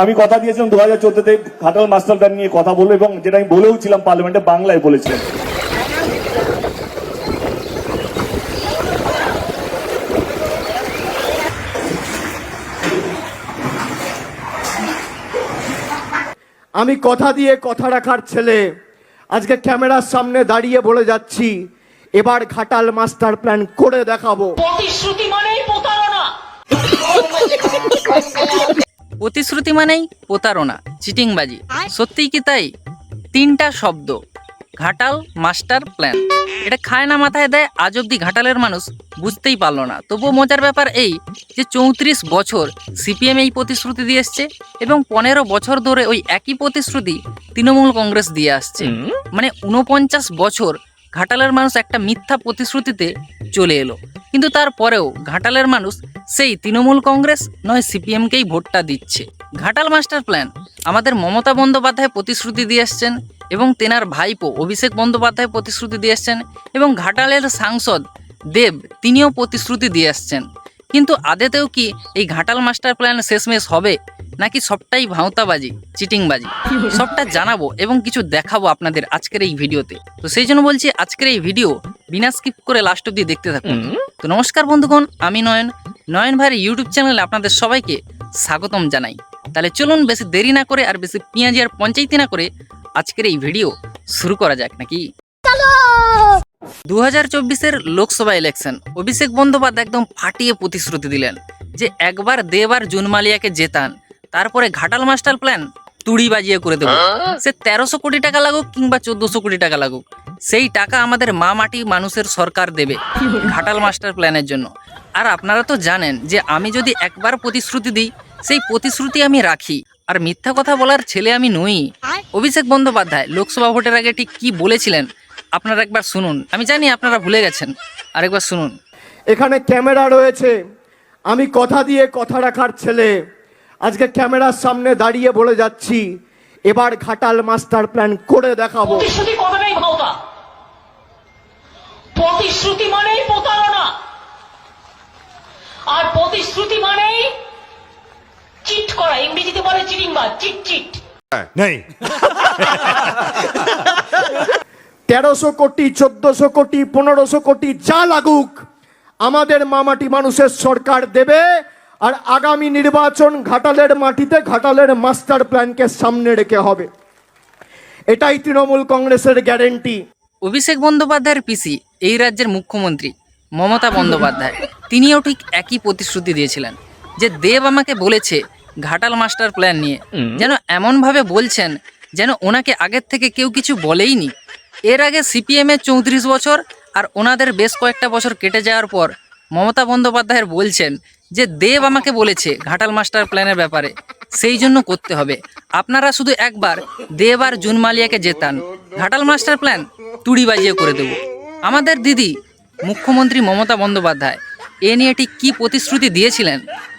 আমি কথা দিয়েছিলাম দু হাজার চোদ্দতে খাটাল মাস্টার প্ল্যান নিয়ে কথা বলব এবং যেটা আমি বলেও ছিলাম পার্লামেন্টে বাংলায় বলেছিলাম। আমি কথা দিয়ে কথা রাখার ছেলে আজকে ক্যামেরার সামনে দাঁড়িয়ে বলে যাচ্ছি এবার ঘাটাল মাস্টার প্ল্যান করে দেখাবো। প্রতিশ্রুতি মানেই প্রতারণা। প্রতিশ্রুতি মানেই প্রতারণা চিটিংবাজি। সত্যিই কি তাই? তিনটা শব্দ। Ghatal master plan. এটা খায় না মাথায় দেয় আজ অব্দি ঘাটালের মানুষ বুঝতেই পারল না। তবুও মজার ব্যাপার এই যে চৌত্রিশ বছর সিপিএম এই প্রতিশ্রুতি দিয়ে এসছে এবং পনেরো বছর ধরে ওই একই প্রতিশ্রুতি তৃণমূল কংগ্রেস দিয়ে আসছে। মানে উনপঞ্চাশ বছর ঘাটালের মানুষ একটা মিথ্যা প্রতিশ্রুতিতে চলে এলো। কিন্তু তারপরেও ঘাটালের মানুষ সেই তৃণমূল কংগ্রেস নয়, সিপিএমকেই ভোটটা দিচ্ছে। ঘাটাল মাস্টার প্ল্যান, আমাদের মমতা বন্দ্যোপাধ্যায় প্রতিশ্রুতি দিয়ে আসছেন এবং তেনার ভাইপো অভিষেক বন্দ্যোপাধ্যায় প্রতিশ্রুতি দিয়ে আসছেন এবং ঘাটালের সাংসদ দেব, তিনিও প্রতিশ্রুতি দিয়ে আসছেন কিন্তু আদেতেও কি এই ঘাটাল মাস্টার প্ল্যান শেষমেশ হবে? নাকি সবটাই ভাঁওতাবাজি চিটিংবাজি? সবটা জানাব এবং কিছু দেখাবো আপনাদের আজকের এই ভিডিওতে। তো সেই জন্য বলছি আজকের এই ভিডিও বিনা স্কিপ করে লাস্ট অব্দি দেখতে থাকুন। তো নমস্কার বন্ধুগণ আমি নয়ন। নয়ন ভাইয়ের ইউটিউব চ্যানেলে আপনাদের সবাইকে স্বাগতম জানাই। তাহলে চলুন বেশি দেরি না করে আর বেশি পেঁয়াজি আর পঞ্চায়েতি না করে আজকের এই ভিডিও শুরু করা যাক নাকি? দু হাজার চব্বিশের লোকসভা ইলেকশন অভিষেক বন্দ্যোপাধ্যায় একদম ফাটিয়ে প্রতিশ্রুতি দিলেন যে একবার দেবার জুনমালিয়াকে জেতান। তারপরে ঘাটাল মাস্টার প্ল্যান তুড়ি বাজিয়ে করে দেবো। সে তেরোশো কোটি টাকা লাগুক কিংবা চোদ্দশো কোটি টাকা লাগুক, সেই টাকা আমাদের মা মাটি মানুষের সরকার দেবে ঘাটাল মাস্টার প্ল্যানের জন্য। আর আপনারা তো জানেন যে আমি যদি একবার প্রতিশ্রুতি দিই, সেই প্রতিশ্রুতি আমি রাখি। আর মিথ্যা কথা বলার ছেলে আমি নই। অভিষেক বন্দ্যোপাধ্যায় লোকসভা ভোটের আগে ঠিক কি বলেছিলেন, আপনারা একবার শুনুন। আমি জানি আপনারা ভুলে গেছেন, আরেকবার শুনুন। এখানে ক্যামেরা রয়েছে। আমি কথা দিয়ে কথা রাখার ছেলে। আজকে ক্যামেরার সামনে দাঁড়িয়ে বলে যাচ্ছি এবার ঘাটাল মাস্টার প্ল্যান করে দেখাবো। প্রতিশ্রুতি কথাটাই ভাওতা প্রতিশ্রুতি মানেই প্রতারণা। আর প্রতিশ্রুতি মানেই চিট করা ইংরেজিতে বলে চিটিং বা চিট চিট। नहीं তেরোশো কোটি চোদ্দশো কোটি পনেরোশো কোটি যা লাগুক আমাদের মামাটি মানুষের সরকার দেবে আর আগামী নির্বাচন ঘাটালের মাটিতে ঘাটালের মাস্টার প্ল্যানকে সামনে রেখে হবে। এটাই তৃণমূল কংগ্রেসের গ্যারেন্টি। অভিষেক বন্দ্যোপাধ্যায়ের পিসি এই রাজ্যের মুখ্যমন্ত্রী মমতা বন্দ্যোপাধ্যায়। তিনিও ঠিক একই প্রতিশ্রুতি দিয়েছিলেন যে দেব আমাকে বলেছে ঘাটাল মাস্টার প্ল্যান নিয়ে যেন এমনভাবে বলছেন যেন ওনাকে আগের থেকে কেউ কিছু বলেইনি। এর আগে সিপিএমের চৌত্রিশ বছর আর ওনাদের বেশ কয়েকটা বছর কেটে যাওয়ার পর মমতা বন্দ্যোপাধ্যায়ের বলছেন যে দেব আমাকে বলেছে ঘাটাল মাস্টার প্ল্যানের ব্যাপারে, সেই জন্য করতে হবে। আপনারা শুধু একবার দেব আর জুনমালিয়াকে জেতান। ঘাটাল মাস্টার প্ল্যান তুড়ি বাজিয়ে করে দেব। আমাদের দিদি মুখ্যমন্ত্রী মমতা বন্দ্যোপাধ্যায়, এ নিয়ে ঠিক কী প্রতিশ্রুতি দিয়েছিলেন,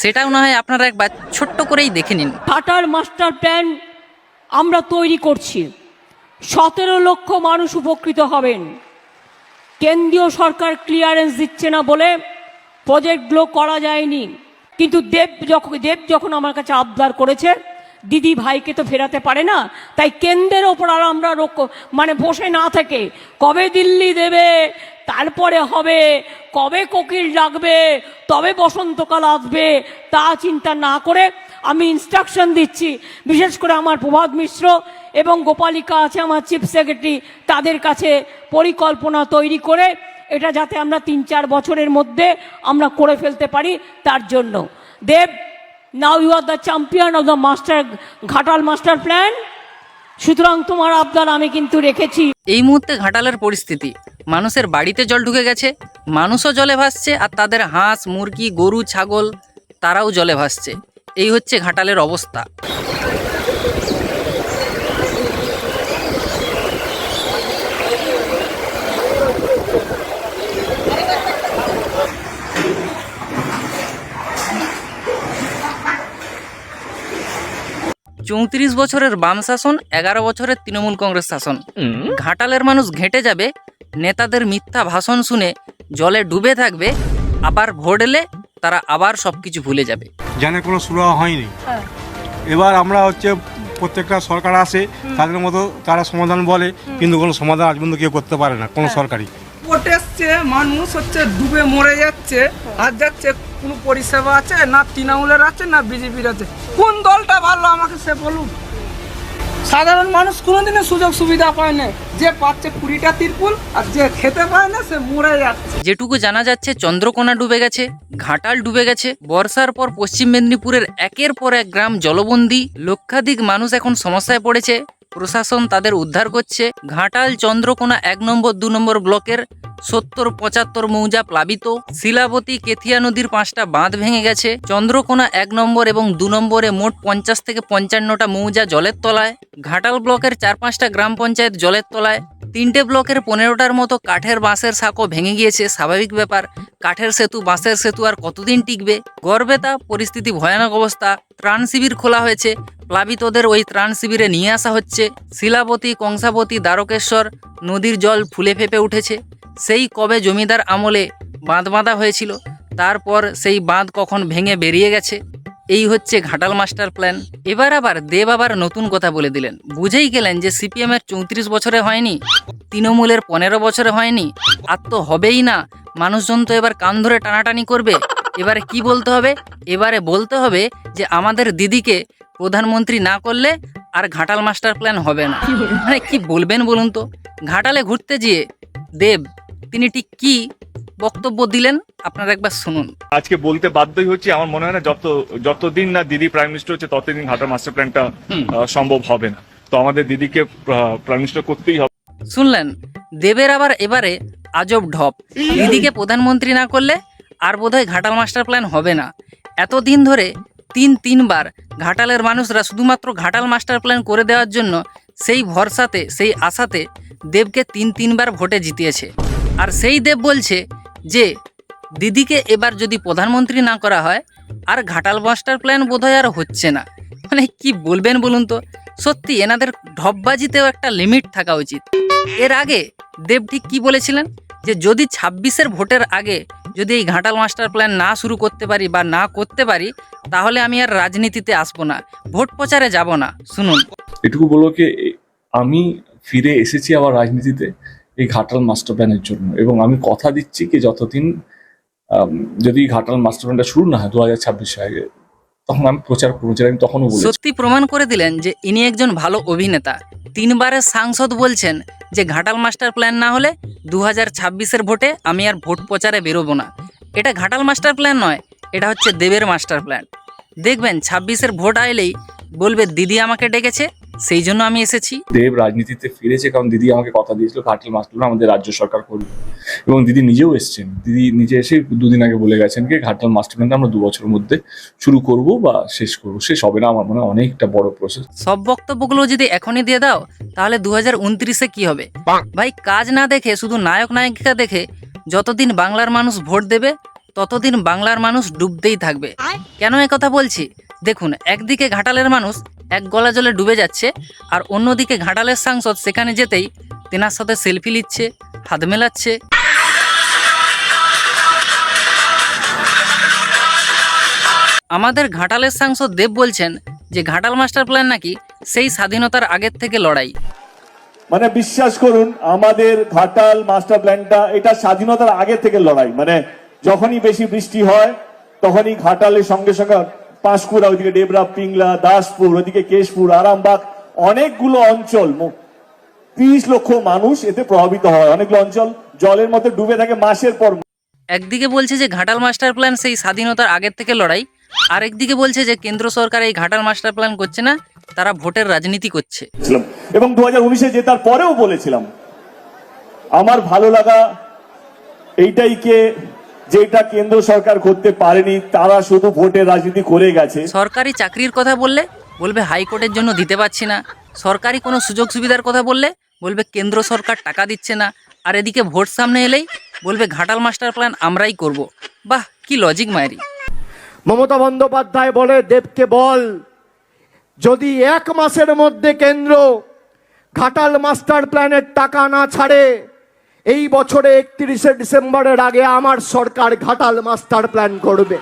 সেটাও না হয় আপনারা একবার ছোট্ট করেই দেখে নিন। টাটার মাস্টার প্ল্যান আমরা তৈরি করছি। সতেরো লক্ষ মানুষ উপকৃত হবেন। কেন্দ্রীয় সরকার ক্লিয়ারেন্স দিচ্ছে না বলে প্রজেক্টগুলো করা যায়নি। কিন্তু দেব যখন দেব যখন আমার কাছে আবদার করেছে, দিদি ভাইকে তো ফেরাতে পারে না, তাই কেন্দ্রের ওপর আর আমরা মানে বসে না থেকে, কবে দিল্লি দেবে, তারপরে হবে, কবে কোকিল ডাকবে, তবে বসন্তকাল আসবে, তা চিন্তা না করে আমি ইনস্ট্রাকশন দিচ্ছি। বিশেষ করে আমার প্রভাত মিশ্র এবং গোপালিকা আছে, আমার চিফ সেক্রেটারি তাদের কাছে পরিকল্পনা তৈরি করে এটা যাতে আমরা তিন চার বছরের মধ্যে আমরা করে ফেলতে পারি তার জন্য। Dev now you are the champion of the master Ghatal master plan সুতরাং তোমার আবদার আমি কিন্তু রেখেছি। এই মুহূর্তে ঘাটালের পরিস্থিতি। মানুষের বাড়িতে জল ঢুকে গেছে, মানুষও জলে ভাসছে আর তাদের হাঁস, মুরগি, গরু, ছাগল, তারাও জলে ভাসছে। এই হচ্ছে ঘাটালের অবস্থা। চৌত্রিশ বছরের বাম শাসন এগারো বছরের তৃণমূল কংগ্রেস শাসন। ঘাটালের মানুষ ঘেঁটে যাবে নেতাদের মিথ্যা ভাষণ শুনে জলে ডুবে থাকবে আবার ভোট এলে তারা আবার সবকিছু ভুলে যাবে। জানে কোনো সুরা হয়নি। এবার আমরা হচ্ছে প্রত্যেকটা সরকার আসে তাদের মতো তারা সমাধান বলে কিন্তু কোনো সমাধান আজ পর্যন্ত কেউ করতে পারে না কোনো সরকারই। ভোট এসছে মানুষ হচ্ছে ডুবে মরে যাচ্ছে, আর যাচ্ছে কোনো পরিষেবা আছে, না তৃণমূলের আছে, না বিজেপির আছে। কোন দলটা ভালো আমাকে সে বলুন। সাধারণ মানুষ কোনোদিনও সুযোগ সুবিধা পায় না। যে পাচ্ছে কুড়িটা তিরপুল আর যে খেতে পায় না, সে মরে যাচ্ছে। যেটুকু জানা যাচ্ছে, চন্দ্রকোনা ডুবে গেছে, ঘাটাল ডুবে গেছে, বর্ষার পর পশ্চিম মেদিনীপুরের একের পর এক গ্রাম জলবন্দী। লক্ষাধিক মানুষ এখন সমস্যায় পড়েছে। প্রশাসন তাদের উদ্ধার করছে। ঘাটাল চন্দ্রকোনা এক নম্বর, দু নম্বর ব্লকের সত্তর পঁচাত্তর মৌজা প্লাবিত। শিলাবতী কেথিয়া নদীর পাঁচটা বাঁধ ভেঙে গেছে। চন্দ্রকোনা এক নম্বর এবং দু নম্বরে মোট পঞ্চাশ থেকে পঞ্চান্নটা মৌজা জলের তলায়। ঘাটাল ব্লকের চার পাঁচটা গ্রাম পঞ্চায়েত জলের তলায়। তিনটে ব্লকের পনেরোটার মতো কাঠের বাঁশের সাঁকো ভেঙে গিয়েছে, স্বাভাবিক ব্যাপার। কাঠের সেতু, বাঁশের সেতু আর কতদিন টিকবে? গর্বেতা পরিস্থিতি ভয়ানক অবস্থা। ত্রাণ শিবির খোলা হয়েছে। প্লাবিতদের ওই ত্রাণ শিবিরে নিয়ে আসা হচ্ছে। শিলাবতী, কংসাবতী, দ্বারকেশ্বর নদীর জল ফুলে ফেপে উঠেছে। সেই কবে জমিদার আমলে বাঁধ বাঁধা হয়েছিল, তারপর সেই বাঁধ কখন ভেঙে বেরিয়ে গেছে? এই হচ্ছে ঘাটাল মাস্টার প্ল্যান। এবার আবার দেব আবার নতুন কথা বলে দিলেন। বুঝেই গেলেন যে সিপিএমের চৌত্রিশ বছরে হয়নি, তৃণমূলের পনেরো বছরে হয়নি। আর তো হবেই না। মানুষজন তো এবার কান ধরে টানাটানি করবে। এবারে কি বলতে হবে? এবারে বলতে হবে যে আমাদের দিদিকে প্রধানমন্ত্রী না করলে আর ঘাটাল মাস্টার প্ল্যান হবে না। মানে কি বলবেন বলুন তো? ঘাটালে ঘুরতে গিয়ে দেব তিনি ঠিক কি বক্তব্য দিলেন আপনারা একবার শুনুন। আজকে বলতে বাধ্যই হচ্ছে আমার মনে হয় না যত যতদিন না দিদি প্রাইম মিনিস্টার হচ্ছে ততদিন ঘাটাল মাস্টার প্ল্যানটা সম্ভব হবে না। তো আমাদের দিদিকে প্রাইম মিনিস্টার করতেই হবে। শুনলেন? দেবের আবার এবারে আজব ঢপ। দিদিকে প্রধানমন্ত্রী না করলে আর বোধহয় ঘাটাল মাস্টার প্ল্যান হবে না। এতদিন ধরে তিন তিনবার ঘাটালের মানুষরা শুধুমাত্র ঘাটাল মাস্টার প্ল্যান করে দেওয়ার জন্য সেই ভরসাতে, সেই আশাতে দেবকে তিন তিনবার ভোটে জিতিয়েছে। আর সেই দেব বলছে যে, দিদিকে এবার যদি প্রধানমন্ত্রী না করা হয়, আর ঘাটাল মাস্টার প্ল্যান বোধহয় আর হচ্ছে না। মানে কি বলবেন বলুন তো? সত্যি, এনাদের ঢপবাজিতেও একটা লিমিট থাকা উচিত। এর আগে দেব ঠিক কি বলেছিলেন? যে যদি ছাব্বিশের ভোটের আগে যদি এই ঘাটাল মাস্টার প্ল্যান না শুরু করতে পারি বা না করতে পারি, তাহলে আমি আর রাজনীতিতে আসব না, ভোট প্রচারে যাব না। শুনুন। এটুকু বলব কি আমি ফিরে এসেছি আবার রাজনীতিতে এই ঘাটাল মাস্টার প্ল্যানের জন্য এবং আমি কথা দিচ্ছি কি যতদিন যদি ঘাটাল মাস্টার প্ল্যানটা শুরু না হয়, দু হাজার ছাব্বিশে তখন আমি প্রচার করেছিলাম আমি সত্যি প্রমাণ করে দিলেন যে ইনি একজন ভালো অভিনেতা। তিনবারের সাংসদ বলছেন যে ঘাটাল মাস্টার প্ল্যান না হলে দু হাজার ছাব্বিশের ভোটে আমি আর ভোট প্রচারে বেরোবো না। এটা ঘাটাল মাস্টার প্ল্যান নয়, এটা হচ্ছে দেবের মাস্টার প্ল্যান। দেখবেন ছাব্বিশের ভোট আইলেই বলবে, দিদি আমাকে ডেকেছে সেই জন্য আমি এসেছি। দেব রাজনীতিতে ফিরেছে কারণ দিদি আমাকে কথা দিয়েছিল ঘাটাল মাস্টার প্ল্যান আমাদের রাজ্য সরকার করবে এবং দিদি নিজেও এসছেন। দিদি নিজে এসে দুদিন আগে বলে গেছেন কি ঘাটাল মাস্টার প্ল্যানটা আমরা দু বছরের মধ্যে শুরু করব বা শেষ করব। শেষ হবে না আমার মনে হয় অনেকটা বড় প্রসেস সব বক্তব্যগুলো যদি এখনই দিয়ে দাও তাহলে দু হাজার উনত্রিশে কি হবে? ভাই কাজ না দেখে শুধু নায়ক নায়িকা দেখে যতদিন বাংলার মানুষ ভোট দেবে ততদিন বাংলার মানুষ ডুবতেই থাকবে। কেন কথা বলছি? দেখুন একদিকে ঘাটালের মানুষ এক গলা জলে ডুবে যাচ্ছে আর অন্যদিকে ঘাটালের সাংসদ সেখানে যেতেই তেনার সাথে সেলফি নিচ্ছে, হাত মেলাচ্ছে। আমাদের ঘাটালের সাংসদ দেব বলছেন যে ঘাটাল মাস্টার প্ল্যান নাকি সেই স্বাধীনতার আগের থেকে লড়াই। মানে বিশ্বাস করুন, আমাদের ঘাটাল মাস্টার প্ল্যানটা এটা স্বাধীনতার আগে থেকে লড়াই। মানে যখনই বেশি বৃষ্টি হয়, তখনই ঘাটালের সঙ্গে সঙ্গে পাঁশকুড়া ওইদিকে ডেবরা পিংলা দাসপুর ওইদিকে কেশপুর আরামবাগ অনেকগুলো অঞ্চল তিরিশ লক্ষ মানুষ এতে প্রভাবিত হয়। অনেকগুলো অঞ্চল জলের মধ্যে ডুবে থাকে মাসের পর একদিকে বলছে যে ঘাটাল মাস্টার প্ল্যান সেই স্বাধীনতার আগের থেকে লড়াই আরেকদিকে বলছে যে কেন্দ্র সরকার এই ঘাটাল মাস্টার প্ল্যান করছে না তারা ভোটের রাজনীতি করছে। এবং দু হাজার উনিশে জেতার পরেও বলেছিলাম আমার ভালো লাগা এইটাই কে যেটা কেন্দ্র সরকার করতে পারেনি তারা শুধু ভোটের রাজনীতি করে গেছে। সরকারি চাকরির কথা বললে বলবে হাইকোর্টের জন্য দিতে পারছি না। সরকারি কোনো সুযোগ সুবিধার কথা বললে বলবে কেন্দ্র সরকার টাকা দিচ্ছে না। আর এদিকে ভোট সামনে এলেই বলবে ঘাটাল মাস্টার প্ল্যান আমরাই করব। বাহ কি লজিক মায়েরি মমতা বন্দ্যোপাধ্যায় বলে দেবকে বল যদি এক মাসের মধ্যে কেন্দ্র ঘাটাল মাস্টার প্ল্যানের টাকা না ছাড়ে এই বছরে একত্রিশে ডিসেম্বরের আগে আমার সরকার ঘাটাল মাস্টার প্ল্যান করবে।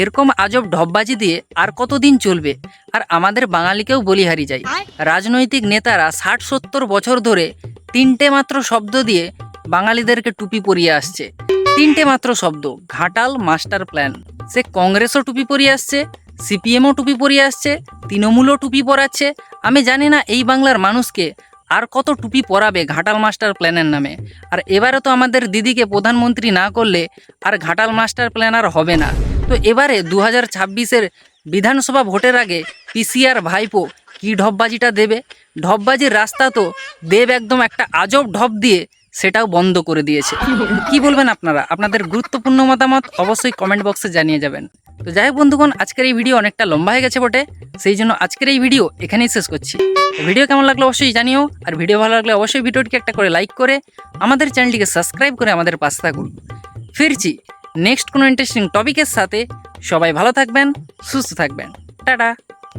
এরকম আজব ঢপবাজি দিয়ে আর কতদিন চলবে? আর আমাদের বাঙালিকেও বলিহারি যায়। রাজনৈতিক নেতারা ষাট সত্তর বছর ধরে তিনটে মাত্র শব্দ দিয়ে বাঙালিদেরকে টুপি পরিয়ে আসছে। তিনটে মাত্র শব্দ ঘাটাল মাস্টার প্ল্যান। সে কংগ্রেসও টুপি পরিয়ে আসছে সিপিএমও টুপি পরিয়ে আসছে তৃণমূলও টুপি পরাচ্ছে। আমি জানি না এই বাংলার মানুষকে আর কত টুপি পরাবে ঘাটাল মাস্টার প্ল্যানের নামে? আর এবারে তো আমাদের দিদিকে প্রধানমন্ত্রী না করলে আর ঘাটাল মাস্টার প্ল্যান আর হবে না। তো এবারে দু হাজার ছাব্বিশের বিধানসভা ভোটের আগে পিসিআর ভাইপো কি ঢপবাজিটা দেবে? ঢপবাজির রাস্তা তো দেব একদম একটা আজব ঢপ দিয়ে সেটাও বন্ধ করে দিয়েছে। কি বলবেন আপনারা? আপনাদের গুরুত্বপূর্ণ মতামত অবশ্যই কমেন্ট বক্সে জানিয়ে যাবেন। তো যাই হোক বন্ধুগণ, আজকের এই ভিডিও অনেকটা লম্বা হয়ে গেছে বটে, সেই জন্য আজকের এই ভিডিও এখানেই শেষ করছি। ভিডিও কেমন লাগল অবশ্যই জানিও, আর ভিডিও ভালো লাগলে অবশ্যই ভিডিওটিকে একটা করে লাইক করে আমাদের চ্যানেলটিকে সাবস্ক্রাইব করে আমাদের পাশে থাকুন। ফিরছি নেক্সট কোনো ইন্টারেস্টিং টপিকের সাথে। সবাই ভালো থাকবেন, সুস্থ থাকবেন। টাটা।